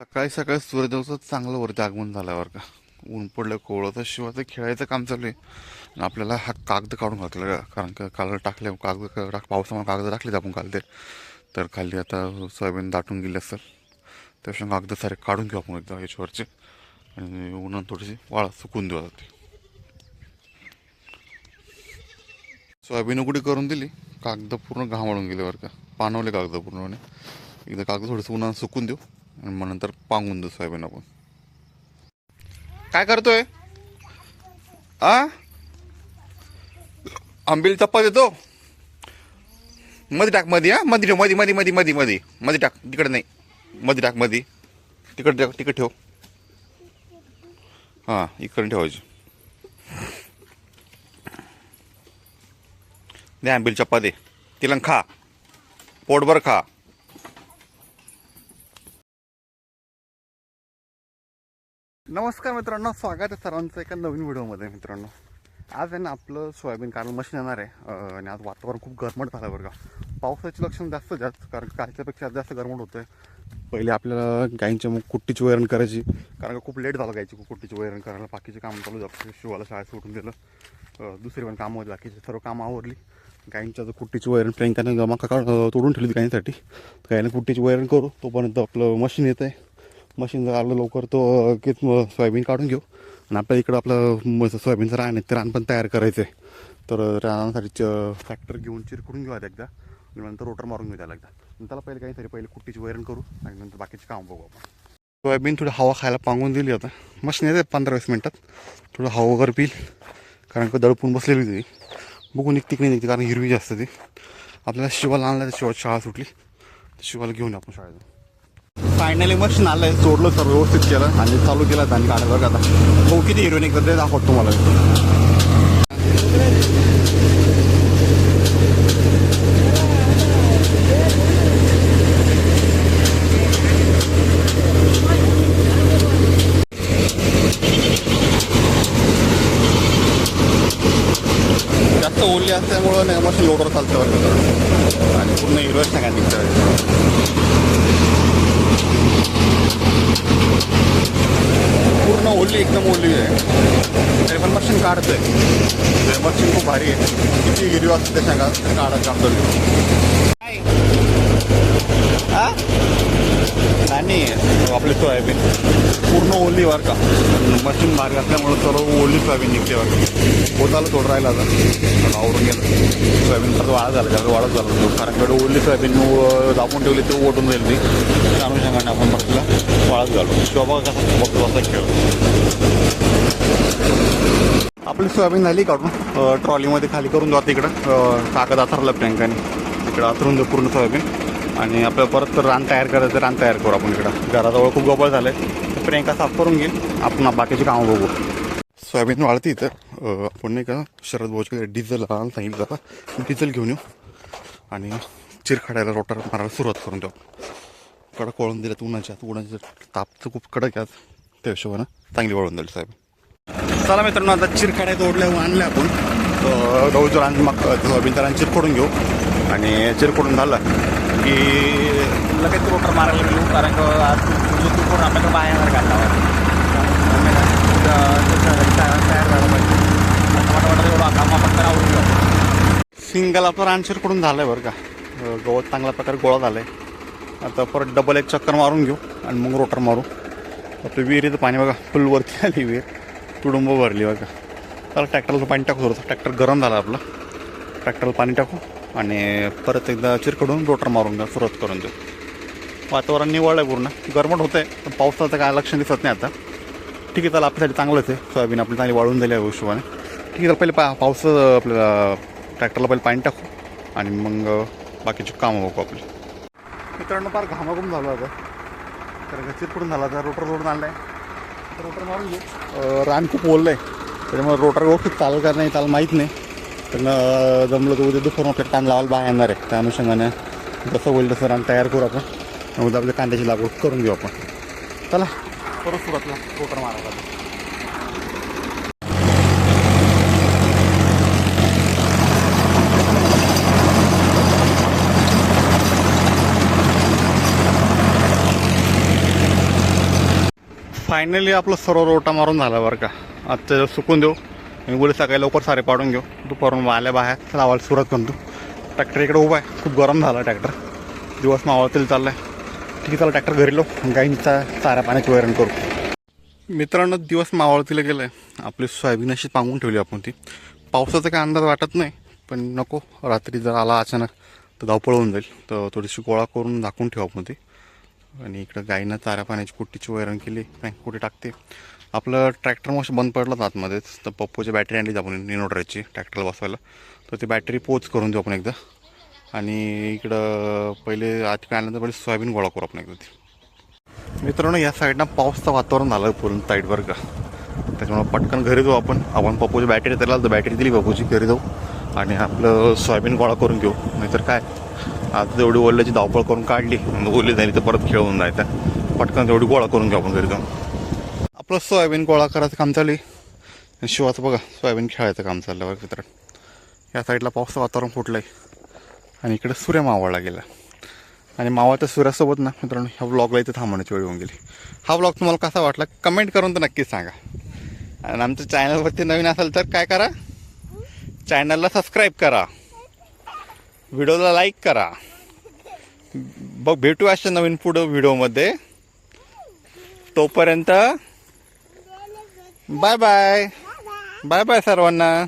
सकाळी सकाळी सूर्यदेवचं चांगलं वरती आगमन झाल्यावर बरं का. ऊन पडलं कोवळं तर शिवाय ते खेळायचं काम चालू आहे. आणि आपल्याला हा कागद काढून घातलं का कारण का कागद टाकले कागद टाक पावसामुळे कागद टाकलेत आपण काल ते तर खाली आता सोयाबीन दाटून गेली असेल त्यापेक्षा कागद सारे काढून घेऊ आपण एकदा याच्यावरचे. आणि उन्हात थोडीशी वाळा सुकून देऊ आता सोयाबीन उघडी करून दिली. कागद पूर्ण घामाळून गेले बरं का. पानवले कागद पूर्णपणे. एकदा कागद थोडंसं उन्हात सुकून देऊ. आणि मग नंतर पांगून देऊ सोयाबीन आपण. काय करतोय? आ? आंबील चप्पा देतो मध्ये टाकमध्ये हा? मध्ये ठेवमध्ये मध्ये मध्ये मध्ये मध्ये मध्ये टाक तिकडे नाही. मध्ये टाकमध्ये तिकडे टाक तिकडे ठेव. हां इकडे ठेवायची. दे आंबील चप्पा दे. तिला खा. पोटभर खा. नमस्कार मित्रांनो स्वागत आहे सर्वांचं एका नवीन व्हिडिओमध्ये मित्रांनो. आज आहे ना आपलं सोयाबीन कारण मशीन येणार आहे आणि आज वातावरण खूप गरमट झालं बरं का. पावसाची लक्षण जास्त जास्त कारण कालच्यापेक्षा जास्त गरमट होतं आहे पहिले आपल्याला गाईंच्या मग कुट्टीची वैरण करायची कारण का खूप लेट झालं गायची कुट्टीची वैरण करायला. बाकीचे कामं चालू जातं शिवाला शाळेत सोडून दिलं. दुसरी पण कामं होती बाकीची सर्व कामं आवरली. गाईंच्या जर कुट्टीची वैरण प्रियंकाने जमा काढ तोडून ठेवली गायींसाठी गायीने कुट्टीची वैरण करू तोपर्यंत आपलं मशीन येतं आहे मशीन जर आलं लवकर तो अं, की सोयाबीन काढून घेऊ. आणि आपल्या इकडं आपलं सोयाबीनचं रान आहे ते रान पण तयार करायचं. आहे तर रानासाठी ट्रॅक्टर घेऊन चिरकडून घेऊ आता एकदा. आणि नंतर रोटर मारून घेऊ त्याला एकदा त्याला पहिले काहीतरी पहिले कुट्टीची वैरण करू आणि नंतर बाकीचे काम बघू आपण. सोयाबीन थोडी हवा खायला पांगून दिली आता. मशीन येते पंधरा वीस मिनटात. थोडं हवा वगैरे पिईल कारण का दडपून बसलेली होती ती. बघू निघते की नाही निघते कारण हिरवी जास्त ती. आपल्याला शिवाला आणलं तर शिवा शाळा सुटली. तर शिवाला घेऊन आपण शाळेत फायनली मशीन आलंय. सोडलं सर्व व्यवस्थित केलं. आणि चालू केलं आणि काढायला बघा आता. हो किती हिरोईन एकदा ते दाखवतो तुम्हाला. जास्त ओली असल्यामुळं नाही मशीन लोडवर चालतं आणि पूर्ण हिरोईन नाही निघतं पूर्ण ओली एकदम ओली आहे. तरी पण मशीन काढतंय. ते मशीन खूप भारी आहे. किती गिरी असते ते सांगा. तरी काढा चालू आणि आपले सोयाबीन. पूर्ण ओली वर का? मशीन भारी असल्यामुळं सर्व ओली सोयाबीन निघते वर. पोताला थोडं राहिलं आता. आवरून गेलं. सोयाबीन सर्व वाळा झालं त्याला वाळत झालं. कारण कडे ओली सोयाबीन दाबून ठेवली ते ओटून जाईल ती त्या अनुषंगाने आपण म्हटलं वाळत घालू शोभा कसा बघतो असा खेळ. आपली सोयाबीन झाली काढून ट्रॉलीमध्ये खाली करून जाते इकडं. अं, कागद आथरलं प्रियंकाने इकडं आथरून देऊ पूर्ण सोयाबीन. आणि आपल्याला परत रान तयार करायचं रान तयार करू आपण इकडं. घराजवळ खूप गबळ झालं आहे प्रियंका साफ करून घेईल. आपण बाकीची कामं बघू. सोयाबीन वाळते इथं. आपण नाही का शरद भाऊच्या डिझेल आणायला सांगितलं आता डिझेल घेऊन येऊ. आणि चिरखाड्याला रोटर मारायला सुरुवात करून देऊ. कडक वळून दिल्यात उन्हाच्या उन्हाच्या ताप तर खूप कडक आहे त्या हिशोबानं चांगली वळून दिली साहेब चला मित्रांनो आता चिरखाड्या तोडल्या आणल्या आपण गहूचं रान मग सोयाबीनचं रान चिरखोडून घेऊ आणि चिरखोडून झालं की लगेच रोटर मारायला घेऊ कारण आज तुझं तू कोण आपल्याकडे बाहेर घातला तयार झालं पाहिजे वाटतं एवढा काम आपण आवडून सिंगल आपलं रान चिरखोडून झालं आहे बरं का गवत चांगल्या प्रकारे गोळा झालं आहे आता परत डबल एक चक्कर मारून घेऊ आणि मग रोटर मारू. आपलं विहिरीचं पाणी बघा फुलवरती आली विहीर. तुडुंब भरली बघा. चला ट्रॅक्टरला पाणी टाकू थोडंसं. ट्रॅक्टर गरम झाला आपलं. ट्रॅक्टरला पाणी टाकू आणि परत एकदा चिरकडून रोटर मारून द्या सुरुवात करून देऊ. वातावरण निवळ आहे पूर्ण. गरमट होतं आहे पण पावसाचं काय लक्षण दिसत नाही आता. ठीक आहे त्याला आपल्यासाठी चांगलंच आहे सोयाबीन आपली चांगली वाळून झाली आहे हिशोबाने. ठीक आहे तर पहिले पा पावसाचं आपल्याला ट्रॅक्टरला पहिले पाणी टाकू आणि मग बाकीची कामं बघू आपली. मित्रांनो फार घामाघूम झालो आता कारण का चिरपडून झाला तर रोटर जोडून आणलाय. रोटर मारून घेऊ रान खूप ओललं आहे त्याच्यामुळे रोटर व्यवस्थित चालू का नाही त्याला माहीत नाही. पण जमलं तर उद्या दुपारून आपल्याला कांदा लावायला बाहेर येणार आहे. त्या अनुषंगाने जसं होईल तसं रान तयार करू आपण. उद्या आपल्या कांद्याची लागवड करून घेऊ आपण. चला. करू सुरुवातला रोटर मारायला. फायनली आपलं सर्व रोटा मारून झाला बरं का. आजचं सुकून देऊ. मी बोले सकाळी लवकर सारे पाडून घेऊ. दुपारून आल्या बाहेर लावायला सुरुवात करतो ट्रॅक्टर इकडे उभा आहे. खूप गरम झाला ट्रॅक्टर दिवस मावळतील चाललाय. ठीक आहे चला ट्रॅक्टर घरी लो गाईंचा चारा पाण्याची वैरण करू. मित्रांनो दिवस मावळतीला आहे आपली सोयाबीन अशी पांगून ठेवली आपण ती. पावसाचा काय अंदाज वाटत नाही. पण नको रात्री जर आला अचानक तर धावपळ होऊन जाईल. तर थोडीशी गोळा करून झाकून ठेवू आपण ती. आणि इकडं गाईनं चारा पाण्याची कुट्टीची वैरण केली. नाही कुठे टाकते? आपलं ट्रॅक्टर मग बंद पडलं आतमध्येच तर पप्पूची बॅटरी आणली आपण इन्व्हर्टरची ट्रॅक्टरला बसवायला. तर ती बॅटरी पोच करून देऊ आपण एकदा. आणि इकडं पहिले आज आल्यानंतर पहिले सोयाबीन गोळा करू आपण एकदा ती. मित्रांनो या साईडनं पावसाचं वातावरण झालं पूर्ण साईडवर का. त्याच्यामुळे पटकन घरी जाऊ आपण. आपण पप्पूची बॅटरी त्याला तर बॅटरी दिली पप्पूची घरी जाऊ. आणि आपलं सोयाबीन गोळा करून घेऊ. नाहीतर काय? आता तेवढी ओल्याची धावपळ करून काढली. ओली झाली तर परत खेळून जायचं. पटकन तेवढी गोळा करून घेऊ आपण घरी जाऊन. आपलं सोयाबीन गोळा करायचं काम चालू आहे. शिवाचं बघा सोयाबीन खेळायचं काम चाललं बघा मित्र या साईडला पावसाचं वातावरण फुटलं आहे आणि इकडे सूर्य मावळला गेला. आणि मावाच्या सूर्यासोबत ना मित्रांनो ह्या व्लॉगला इथे थांबण्याची वेळ होऊन गेली. हा व्लॉग तुम्हाला कसा वाटला? कमेंट करून तर नक्कीच सांगा. आणि आमच्या चॅनलवरती नवीन असेल तर काय करा? चॅनलला सबस्क्राईब करा. व्हिडिओला लाईक करा. बघ भेटू अशा नवीन पुढं व्हिडिओमध्ये. तोपर्यंत बाय बाय. बाय बाय सर्वांना.